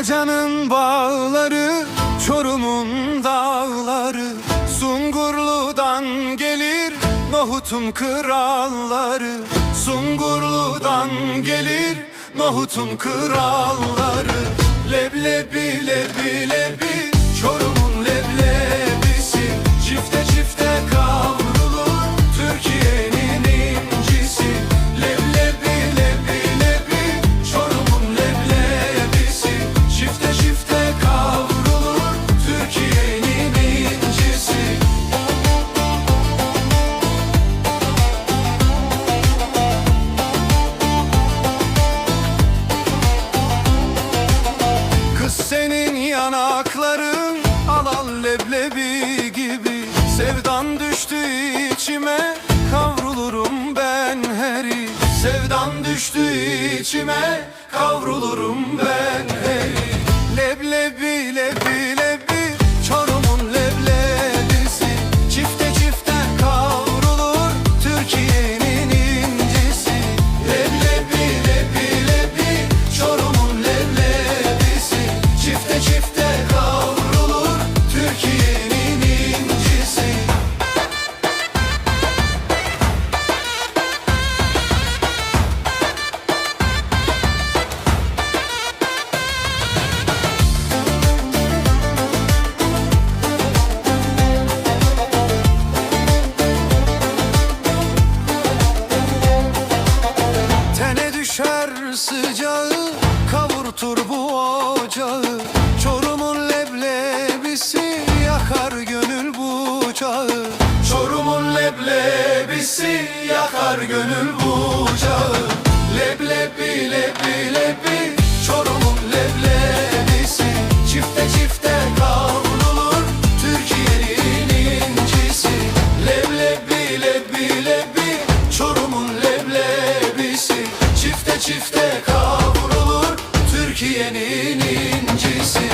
Alacanın bağları, Çorum'un dağları Sungurlu'dan gelir Nohut'un kralları. Sungurlu'dan gelir Nohut'un kralları. Yanakların alan leblebi gibi. Sevdan düştü içime kavrulurum ben heri. Sevdan düştü içime kavrulurum ben heri. Leblebi lebi sıcağı Kavurtur bu ocağı Ateşsiz yakar gönül bucağı. Leblebi lebbi lebbi Çorum'un leblebisi. Çifte çifte kavrulur Türkiye'nin incisi. Leblebi lebbi lebbi Çorum'un leblebisi. Çifte çifte kavrulur Türkiye'nin incisi.